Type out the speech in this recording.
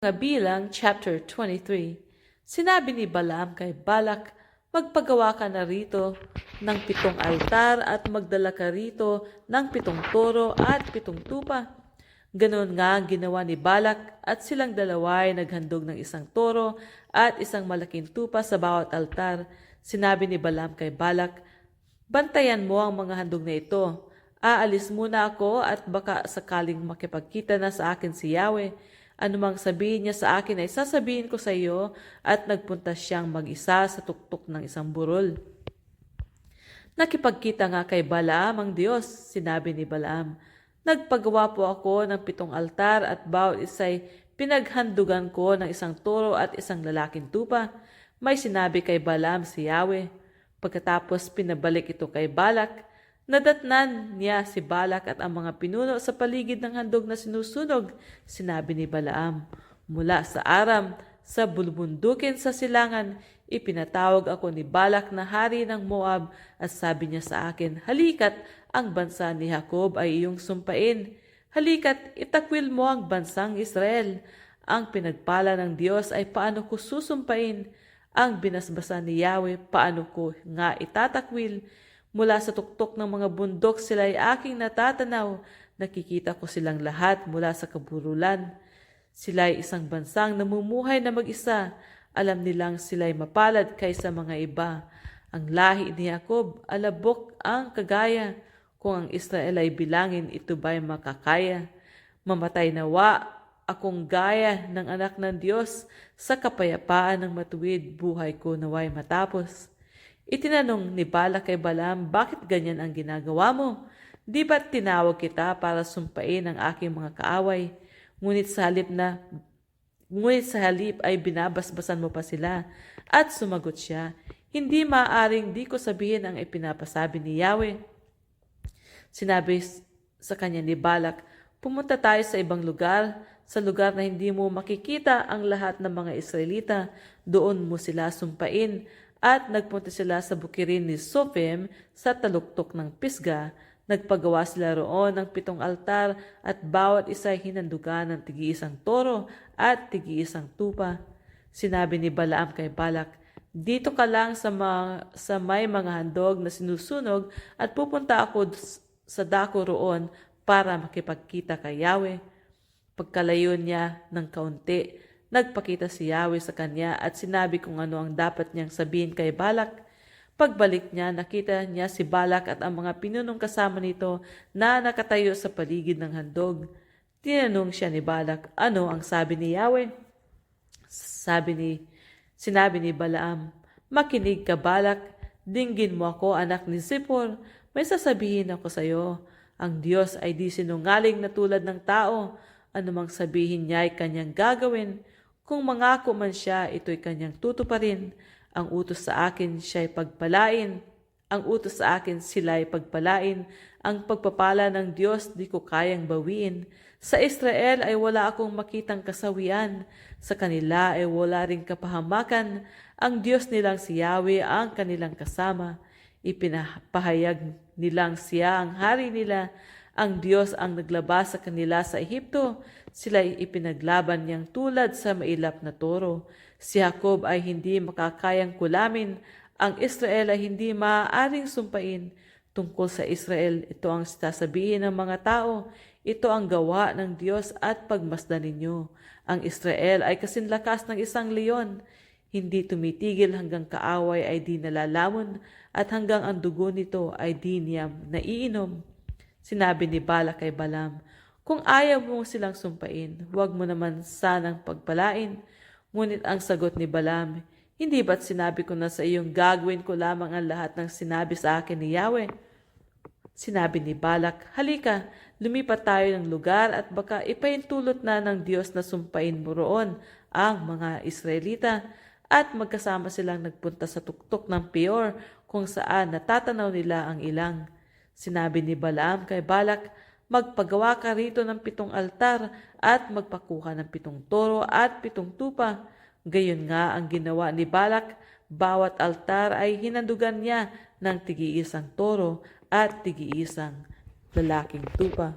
Mga bilang chapter 23, sinabi ni Balaam kay Balak, magpagawa ka na rito ng pitong altar at magdala ka rito ng pitong toro at pitong tupa. Ganon nga ang ginawa ni Balak at silang dalawa ay naghandog ng isang toro at isang malaking tupa sa bawat altar. Sinabi ni Balaam kay Balak, Bantayan mo ang mga handog na ito. Aalis muna ako at baka sakaling makipagkita na sa akin si Yahweh. Anumang sabihin niya sa akin ay sasabihin ko sa iyo at nagpunta siyang mag-isa sa tuktok ng isang burol. Nakipagkita nga kay Balaam ang Diyos, sinabi ni Balaam. Nagpagawa po ako ng pitong altar at bawat isa'y pinaghandugan ko ng isang toro at isang lalaking tupa. May sinabi kay Balaam si Yahweh. Pagkatapos pinabalik ito kay Balak, nadatnan niya si Balak at ang mga pinuno sa paligid ng handog na sinusunog, sinabi ni Balaam. Mula sa Aram, sa bulbundukin sa silangan, ipinatawag ako ni Balak na hari ng Moab at sabi niya sa akin, Halikat, ang bansa ni Jacob ay iyong sumpain. Halikat, itakwil mo ang bansang Israel. Ang pinagpala ng Diyos ay paano ko susumpain. Ang binasbasan ni Yahweh, paano ko nga itatakwil. Mula sa tuktok ng mga bundok sila ay aking natatanaw. Nakikita ko silang lahat mula sa kaburulan. Sila ay isang bansang namumuhay na mag-isa. Alam nilang sila'y mapalad kaysa mga iba. Ang lahi ni Jacob, alabok ang kagaya. Kung ang Israel ay bilangin, ito ba'y makakaya? Mamatay nawa akong gaya ng anak ng Diyos sa kapayapaan ng matuwid buhay ko naway matapos. Itinanong ni Bala kay Balaam, bakit ganyan ang ginagawa mo? Di ba't tinawag kita para sumpain ang aking mga kaaway? Ngunit sa halip na Ngunit sa halip ay binabasbasan mo pa sila. At sumagot siya, Hindi maaring di ko sabihin ang ipinapasabi ni Yahweh. Sinabi sa kanya ni Balak, Pumunta tayo sa ibang lugar, sa lugar na hindi mo makikita ang lahat ng mga Israelita. Doon mo sila sumpain. At nagpunta sila sa bukirin ni Sofim sa taluktok ng Pisga. Nagpagawa sila roon ng pitong altar at bawat isa ay hinandugan ng tigi-isang toro at tigi-isang tupa. Sinabi ni Balaam kay Balak, Dito ka lang sa, mga, sa may mga handog na sinusunog at pupunta ako sa dako roon para makipagkita kay Yahweh. Pagkalayo niya ng kaunti, nagpakita si Yahweh sa kanya at sinabi kung ano ang dapat niyang sabihin kay Balak. Pagbalik niya, nakita niya si Balak at ang mga pinunong kasama nito na nakatayo sa paligid ng handog. Tinanong siya ni Balak, ano ang sabi ni Yahweh? Sabi ni, sinabi ni Balaam, Makinig ka Balak, dinggin mo ako anak ni Zippor, may sasabihin ako sa iyo. Ang Diyos ay di sinungaling na tulad ng tao, anumang sabihin niya ay kanyang gagawin. Kung mangako man siya, ito'y kanyang tutuparin. Ang utos sa akin siya ay pagpalain. Ang utos sa akin sila ay pagpalain. Ang pagpapala ng Diyos di ko kayang bawiin. Sa Israel ay wala akong makitang kasawian. Sa kanila ay wala ring kapahamakan. Ang Diyos nilang si Yahweh ang kanilang kasama. Ipinapahayag nilang siya ang hari nila. Ang Diyos ang naglabas sa kanila sa Ehipto. Sila ay ipinaglaban niyang tulad sa mailap na toro. Si Jacob ay hindi makakayang kulamin. Ang Israel ay hindi maaaring sumpain. Tungkol sa Israel, ito ang sasabihin ng mga tao. Ito ang gawa ng Diyos at pagmasdan ninyo. Ang Israel ay kasinlakas ng isang leon. Hindi tumitigil hanggang kaaway ay di nalalamon at hanggang ang dugo nito ay di niya naiinom. Sinabi ni Bala kay Balam, Kung ayaw mo silang sumpain, huwag mo naman sanang pagpalain. Ngunit ang sagot ni Balam, Hindi ba't sinabi ko na sa iyong gagawin ko lamang ang lahat ng sinabi sa akin ni Yahweh? Sinabi ni Balak, Halika, lumipat tayo ng lugar at baka ipahintulot na ng Diyos na sumpain mo roon ang mga Israelita at magkasama silang nagpunta sa tuktok ng Peor kung saan natatanaw nila ang ilang. Sinabi ni Balaam kay Balak, magpagawa ka rito ng pitong altar at magpakuha ng pitong toro at pitong tupa. Gayon nga ang ginawa ni Balak, bawat altar ay hinandugan niya ng tigi-isang toro at tigi-isang lalaking tupa.